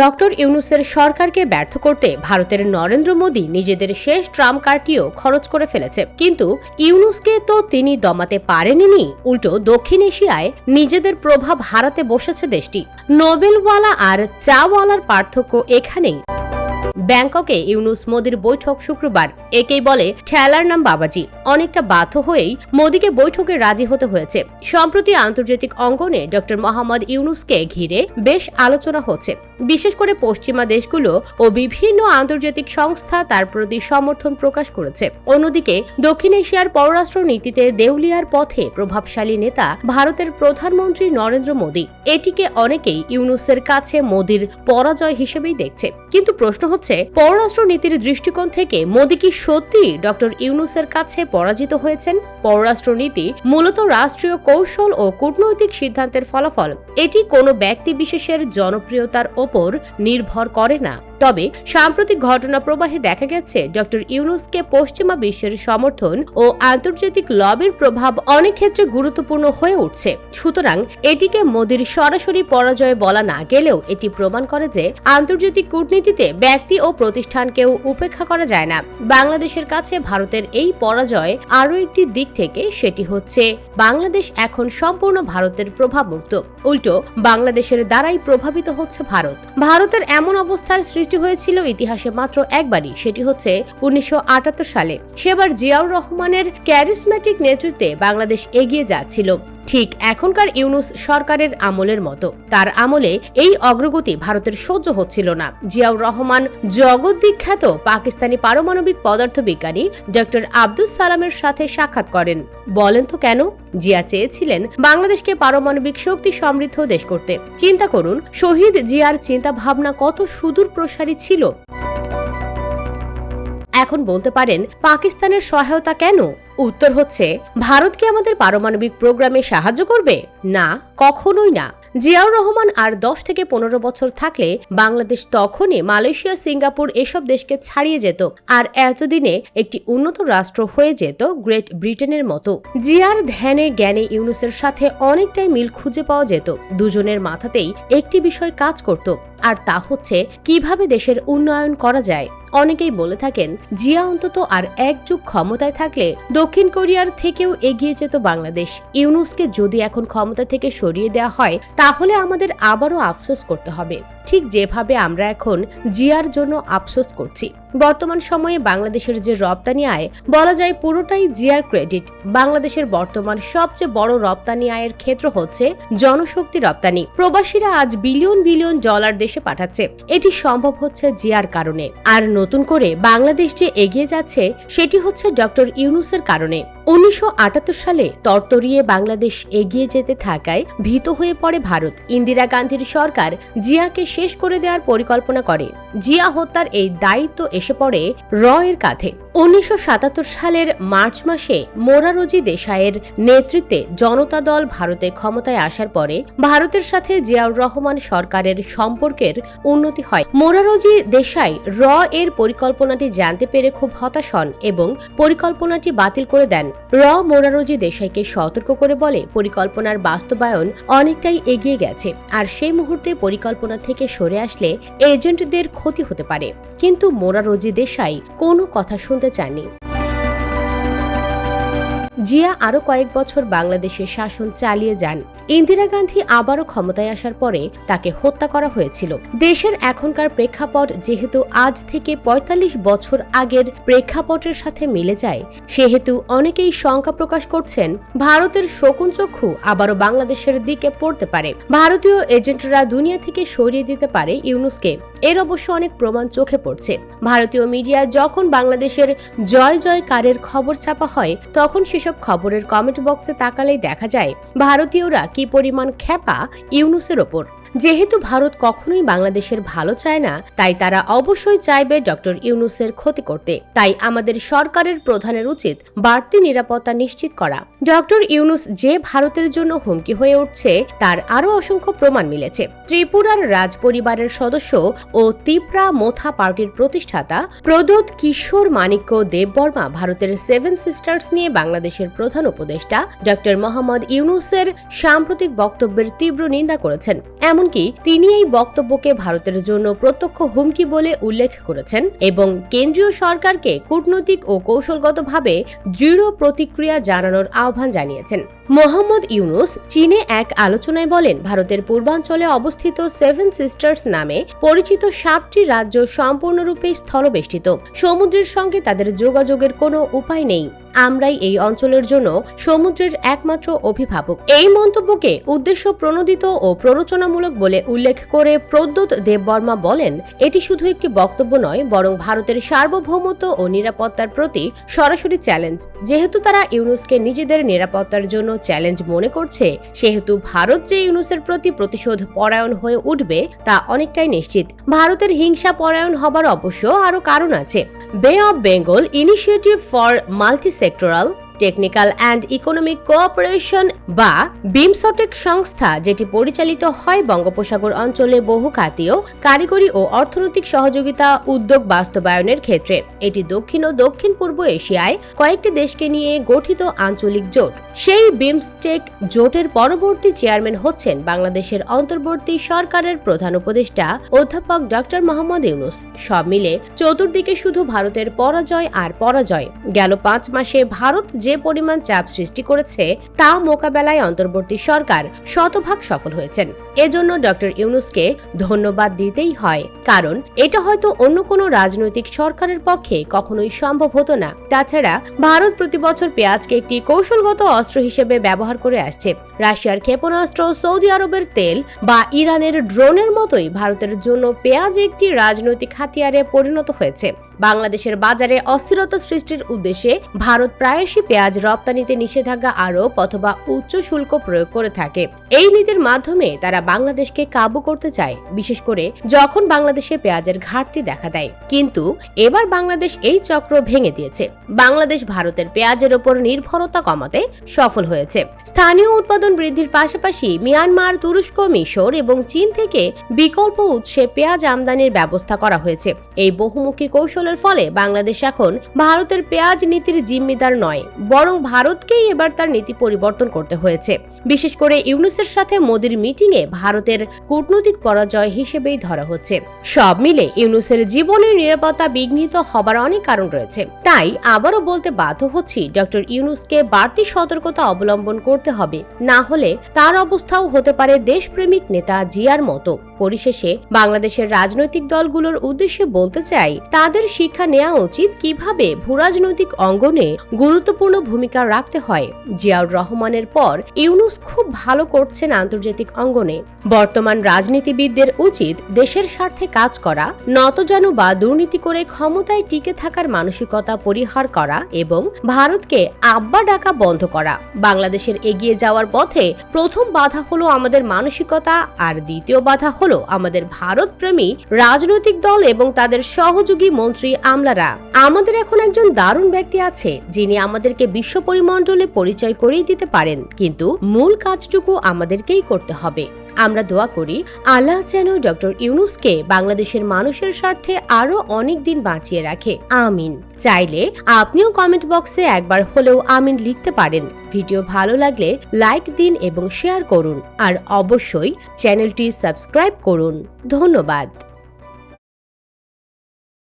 Doctor ইউনুসের সরকারকে ব্যর্থ করতে ভারতের নরেন্দ্র মোদী নিজেদের শেষ ট্রাম কার্ডটিও খরচ করে ফেলেছে। কিন্তু ইউনুসকে তো তিনি দমাতে পারেননি, উল্টো দক্ষিণ এশিয়ায় নিজেদের প্রভাব হারাতে বসেছে দেশটি। নোবেলওয়ালা আর চাওয়ালার পার্থক্য এখানেই। ব্যাংককে ইউনুস মোদির বৈঠক শুক্রবার। একেই বলে ঠেলার নাম বাবাজি। অনেকটা বাধ্য হয়েই মোদিকে বৈঠকে রাজি হতে হয়েছে। সম্প্রতি আন্তর্জাতিক অঙ্গনে ডক্টর মোহাম্মদ ইউনুসকে ঘিরে বেশ আলোচনা হচ্ছে। বিশেষ করে পশ্চিমা দেশগুলো ও বিভিন্ন আন্তর্জাতিক সংস্থা তার প্রতি সমর্থন প্রকাশ করেছে। অন্যদিকে, দক্ষিণ এশিয়ার পররাষ্ট্র নীতিতে দেউলিয়ার পথে প্রভাবশালী নেতা ভারতের প্রধানমন্ত্রী নরেন্দ্র মোদী। এটিকে অনেকেই ইউনুসের কাছে মোদির পরাজয় হিসেবেই দেখছে। কিন্তু প্রশ্ন হচ্ছে পররাষ্ট্র নীতির দৃষ্টিকোণ থেকে মোদী কি সত্যি ডক্টর ইউনুসের কাছে পরাজিত হয়েছেন? পররাষ্ট্র নীতি মূলত রাষ্ট্রীয় কৌশল ও কূটনৈতিক সিদ্ধান্তের ফলাফল। এটি কোনো ব্যক্তি বিশেষের জনপ্রিয়তার ওপর নির্ভর করে না। তবে সাম্প্রতিক ঘটনা প্রবাহে দেখা গেছে, ডক্টর ইউনুসকে পশ্চিমা বিশ্বের সমর্থন ও আন্তর্জাতিক লবির প্রভাব অনেক ক্ষেত্রে গুরুত্বপূর্ণ হয়ে উঠছে। সুতরাং এটিকে মোদির সরাসরি পরাজয় বলা না গেলেও এটি প্রমাণ করে যে আন্তর্জাতিক কূটনীতিতে ব্যক্তি ও প্রতিষ্ঠানকেও উপেক্ষা করা যায় না। বাংলাদেশের কাছে ভারতের এই পরাজয় আরও একটি দিক থেকে সেটি হচ্ছে বাংলাদেশ এখন সম্পূর্ণ ভারতের প্রভাবমুক্ত। উল্টো, বাংলাদেশের দ্বারাই প্রভাবিত হচ্ছে ভারত। ভারতের এমন অবস্থার সৃষ্টি হয়েছিল ইতিহাসে মাত্র একবারই, সেটি হচ্ছে উনিশশো আটাত্তর সালে। সেবার জিয়াউর রহমানের ক্যারিসম্যাটিক নেতৃত্বে বাংলাদেশ এগিয়ে যাচ্ছিল। ঠিক এখনকার ইউনুস সরকারের আমলের মতো। তার আমলে এই অগ্রগতি ভারতের সহ্য হচ্ছিল না। জিয়াউর রহমান জগৎ বিখ্যাত পাকিস্তানি পারমাণবিক পদার্থবিজ্ঞানী ডক্টর আব্দুস সালামের সাথে সাক্ষাৎ করেন। বলেন তো কেন? জিয়া চেয়েছিলেন বাংলাদেশকে পারমাণবিক শক্তি সমৃদ্ধ দেশ করতে। চিন্তা করুন, শহীদ জিয়ার চিন্তা ভাবনা কত সুদূর প্রসারী ছিল? এখন বলতে পারেন পাকিস্তানের সহায়তা কেন? উত্তর হচ্ছে, ভারত কি আমাদের পারমাণবিক প্রোগ্রামে সাহায্য করবে? না, কখনোই না। জিয়াউর রহমান আর দশ থেকে পনেরো বছর থাকলে বাংলাদেশ তখনই মালয়েশিয়া, সিঙ্গাপুর এসব দেশকে ছাড়িয়ে যেত আর এতদিনে একটি উন্নত রাষ্ট্র হয়ে যেত গ্রেট ব্রিটেনের মতো। জিয়ার ধ্যানে, জ্ঞানে ইউনুসের সাথে অনেকটাই মিল খুঁজে পাওয়া যেত। দুজনের মাথাতেই একটি বিষয় কাজ করত, আর তা হচ্ছে কীভাবে দেশের উন্নয়ন করা যায়। অনেকেই বলে থাকেন, জিয়া অন্তত আর এক যুগ ক্ষমতায় থাকলে দক্ষিণ কোরিয়ার থেকেও এগিয়ে যেত বাংলাদেশ। ইউনুসকে যদি এখন ক্ষমতা থেকে সরিয়ে দেওয়া হয়, তাহলে আমাদের আবারও আফসোস করতে হবে। ঠিক যেভাবে আমরা এখন জিয়ার জন্য আফসোস করছি। বর্তমান সময়ে বাংলাদেশের যে রপ্তানি আয়, বলা যায় পুরোটাই জিয়ার ক্রেডিট। বাংলাদেশের বর্তমান সবচেয়ে বড় রপ্তানি আয়ের ক্ষেত্র হচ্ছে জনশক্তি রপ্তানি। প্রবাসীরা আজ বিলিয়ন বিলিয়ন ডলার দেশে পাঠাচ্ছে। এটি সম্ভব হচ্ছে জিয়ার কারণে। আর নতুন করে বাংলাদেশ যে এগিয়ে যাচ্ছে, সেটি হচ্ছে ডক্টর ইউনুসের কারণে। উনিশশো আটাত্তর সালে তরতরিয়ে বাংলাদেশ এগিয়ে যেতে থাকায় ভীত হয়ে পড়ে ভারত। ইন্দিরা গান্ধীর সরকার জিয়াকে শেষ করে দেওয়ার পরিকল্পনা করে। জিয়া হত্যার এই দায়িত্ব এসে পড়ে র এর কাঁধে। উনিশশো সাতাত্তর সালের মার্চ মাসে মোরারজি দেশাইয়ের নেতৃত্বে জনতা দল ভারতে ক্ষমতায় আসার পরে ভারতের সাথে জিয়াউর রহমান সরকারের সম্পর্কের উন্নতি হয়। মোরারজি দেশাই র এর পরিকল্পনাটি জানতে পেরে খুব হতাশ হন এবং পরিকল্পনাটি বাতিল করে দেন। র মোরারজি দেশাইকে সতর্ক করে বলে, পরিকল্পনার বাস্তবায়ন অনেকটাই এগিয়ে গেছে। আর সেই মুহূর্তে পরিকল্পনা থেকে সরে আসলে এজেন্টদের ক্ষতি হতে পারে। কিন্তু মোরারজি দেশাই কোনো কথা শুনতে চাননি। জিয়া আরও কয়েক বছর বাংলাদেশে শাসন চালিয়ে যান। ইন্দিরা গান্ধী আবারও ক্ষমতায় আসার পরে তাকে হত্যা করা হয়েছিল। দেশের এখনকার প্রেক্ষাপট যেহেতু আজ থেকে ৪৫ বছর আগের প্রেক্ষাপটের সাথে মিলে যায়, সেহেতু অনেকেই শঙ্কা প্রকাশ করছেন ভারতের শকুন চক্ষু আবারও বাংলাদেশের দিকে পড়তে পারে। ভারতীয় এজেন্টরা দুনিয়া থেকে সরিয়ে দিতে পারে ইউনুসকে। এর অবশ্য অনেক প্রমাণ চোখে পড়ছে। ভারতীয় মিডিয়া যখন বাংলাদেশের জয় জয় কারের খবর ছাপা হয়, তখন সেসব খবরের কমেন্ট বক্সে তাকালেই দেখা যায়, ভারতীয়রা কি পরিমাণ খ্যাপা ইউনুসের ওপর। যেহেতু ভারত কখনোই বাংলাদেশের ভালো চায় না, তাই তারা অবশ্যই চাইবে ডক্টর ইউনুসের ক্ষতি করতে। তাই আমাদের সরকারের প্রধানের উচিত বাড়তি নিরাপত্তা নিশ্চিত করা। ডক্টর ইউনুস যে ভারতের জন্য হুমকি হয়ে উঠছে, তার আরও অসংখ্য প্রমাণ মিলেছে। ত্রিপুরার রাজ পরিবারের সদস্য ও তিপ্রা মোথা পার্টির প্রতিষ্ঠাতা প্রদোত কিশোর মাণিক্য দেববর্মা ভারতের সেভেন সিস্টার্স নিয়ে বাংলাদেশের প্রধান উপদেষ্টা ডক্টর মোহাম্মদ ইউনুসের সাম্প্রতিক বক্তব্যের তীব্র নিন্দা করেছেন। এমনকি তিনি এই বক্তব্যকে ভারতের জন্য প্রত্যক্ষ হুমকি বলে উল্লেখ করেছেন এবং কেন্দ্রীয় সরকারকে কূটনৈতিক ও কৌশলগতভাবে দৃঢ় প্রতিক্রিয়া জানানোর আহ্বান জানিয়েছেন। মোহাম্মদ ইউনুস চীনে এক আলোচনায় বলেন, ভারতের পূর্বাঞ্চলে অবস্থিত সেভেন সিস্টার্স নামে পরিচিত সাতটি রাজ্য সম্পূর্ণরূপে স্থলবেষ্টিত। সমুদ্রের সঙ্গে তাদের যোগাযোগের কোনো উপায় নেই। আমরাই এই অঞ্চলের জন্য সমুদ্রের একমাত্র অভিভাবক। এই মন্তব্যকে উদ্দেশ্য প্রণোদিত ও প্ররোচনামূলক বলে উল্লেখ করে প্রদ্যোৎ দেববর্মা বলেন, এটি শুধু একটি বক্তব্য নয়, বরং ভারতের সার্বভৌমত্ব ও নিরাপত্তার প্রতি সরাসরি চ্যালেঞ্জ। যেহেতু তারা ইউনুসকে নিজেদের নিরাপত্তার জন্য চ্যালেঞ্জ মনে করছে, সেহেতু ভারত যে ইউনুসের প্রতি প্রতিশোধ পরায়ণ হয়ে উঠবে, তা অনেকটাই নিশ্চিত। ভারতের হিংসা পরায়ণ হবার অবশ্য আরও কারণ আছে। Bay of Bengal initiative for multi sectoral technical and economic cooperation বা বিমসটেক সংস্থা, যেটি পরিচালিত হয় বঙ্গোপসাগর অঞ্চলে বহু খাতীয় কারিগরি ও অর্থনৈতিক সহযোগিতা উদ্যোগ বাস্তবায়নের ক্ষেত্রে। এটি দক্ষিণ ও দক্ষিণ পূর্ব এশিয়ায় কয়েকটি দেশকে নিয়ে গঠিত আঞ্চলিক জোট। সেই বিমস্টেক জোটের পরবর্তী চেয়ারম্যান হচ্ছেন বাংলাদেশের অন্তর্বর্তী সরকারের প্রধান উপদেষ্টা অধ্যাপক ডক্টর মোহাম্মদ ইউনুস। সব মিলে চতুর্দিকে শুধু ভারতের পরাজয় আর পরাজয়। গেল পাঁচ মাসে ভারত যে পরিমাণ চাপ সৃষ্টি করেছে তা মোকাবেলায় অন্তর্বর্তী সরকার শতভাগ সফল হয়েছেন। এজন্য ডক্টর ইউনুসকে ধন্যবাদ দিতেই হয়। কারণ এটা হয়তো অন্য কোনো রাজনৈতিক সরকারের পক্ষে কখনোই সম্ভব হতো না। তাছাড়া ভারত প্রতি বছর পেঁয়াজকে একটি কৌশলগত অস্ত্র হিসেবে ব্যবহার করে আসছে। রাশিয়ার ক্ষেপণাস্ত্র সৌদি আরবের তেল বা ইরানের ড্রোনের মতোই ভারতের জন্য পেঁয়াজ একটি রাজনৈতিক হাতিয়ারে পরিণত হয়েছে। বাংলাদেশের বাজারে অস্থিরতা সৃষ্টির উদ্দেশ্যে ভারত প্রায়শই পেঁয়াজ রপ্তানিতে নিষেধাজ্ঞা আরোপ অথবা উচ্চ শুল্ক প্রয়োগ করে থাকে। এই নীতির মাধ্যমে তারা বাংলাদেশকে কাবু করতে চায়, বিশেষ করে যখন বাংলাদেশে পেঁয়াজের ঘাটতি দেখা দেয়। কিন্তু এবার বাংলাদেশ এই চক্র ভেঙে দিয়েছে। বাংলাদেশ ভারতের পেঁয়াজের ওপর নির্ভরতা কমাতে সফল হয়েছে। স্থানীয় উৎপাদন বৃদ্ধির পাশাপাশি মিয়ানমার, তুরস্ক, মিশর এবং চীন থেকে বিকল্প উৎসে পেঁয়াজ আমদানির ব্যবস্থা করা হয়েছে। এই বহুমুখী কৌশলের ফলে বাংলাদেশ এখন ভারতের পেঁয়াজ নীতির জিম্মিদার নয়, বরং ভারতকেই এবার তার নীতি পরিবর্তন করতে হয়েছে। বিশেষ করে ইউনুসের সাথে মোদির মিটিংয়ে ভারতের কূটনৈতিক পরাজয় হিসেবেই ধরা হচ্ছে। সব মিলে ইউনুসের জীবনের নিরাপত্তা বিঘ্নিত হবার অনেক কারণ রয়েছে। তাই আবারও বলতে বাধ্য হচ্ছি, ডক্টর ইউনুসকে বাড়তি সতর্কতা অবলম্বন করতে হবে। না হলে তার অবস্থাও হতে পারে দেশপ্রেমিক নেতা জিয়ার মতো। পরিশেষে বাংলাদেশের রাজনৈতিক দলগুলোর উদ্দেশ্যে বলতে চাই, তাদের শিক্ষা নেওয়া উচিত কীভাবে ভূরাজনৈতিক অঙ্গনে গুরুত্বপূর্ণ ভূমিকা রাখতে হয়। জিয়াউর রহমানের পর ইউনুস খুব ভালো করছেন আন্তর্জাতিক অঙ্গনে। বর্তমান রাজনীতিবিদদের উচিত দেশের স্বার্থে কাজ করা নতজানু বা দুর্নীতি করে ক্ষমতায় টিকে থাকার মানসিকতা পরিহার করা এবং ভারতকে আব্বা ডাকা বন্ধ করা। বাংলাদেশের এগিয়ে যাওয়ার পথে প্রথম বাধা হলো আমাদের মানসিকতা আর দ্বিতীয় বাধা হলো আমাদের ভারতপ্রেমী রাজনৈতিক দল এবং তাদের সহযোগী মন্ত্রী আমলারা। আমাদের এখন একজন দারুণ ব্যক্তি আছে যিনি আমাদেরকে বিশ্ব পরিমণ্ডলে পরিচয় করিয়ে দিতে পারেন, কিন্তু মূল কাজটুকু আমাদেরকেই করতে হবে। আমরা দোয়া করি, আল্লাহ যেন ডক্টর ইউনুসকে বাংলাদেশের মানুষের স্বার্থে আরও অনেক দিন বাঁচিয়ে রাখে। আমিন। চাইলে আপনিও কমেন্ট বক্সে একবার হলেও আমিন লিখতে পারেন। ভিডিও ভালো লাগলে লাইক দিন এবং শেয়ার করুন। আর অবশ্যই চ্যানেলটি সাবস্ক্রাইব করুন। ধন্যবাদ।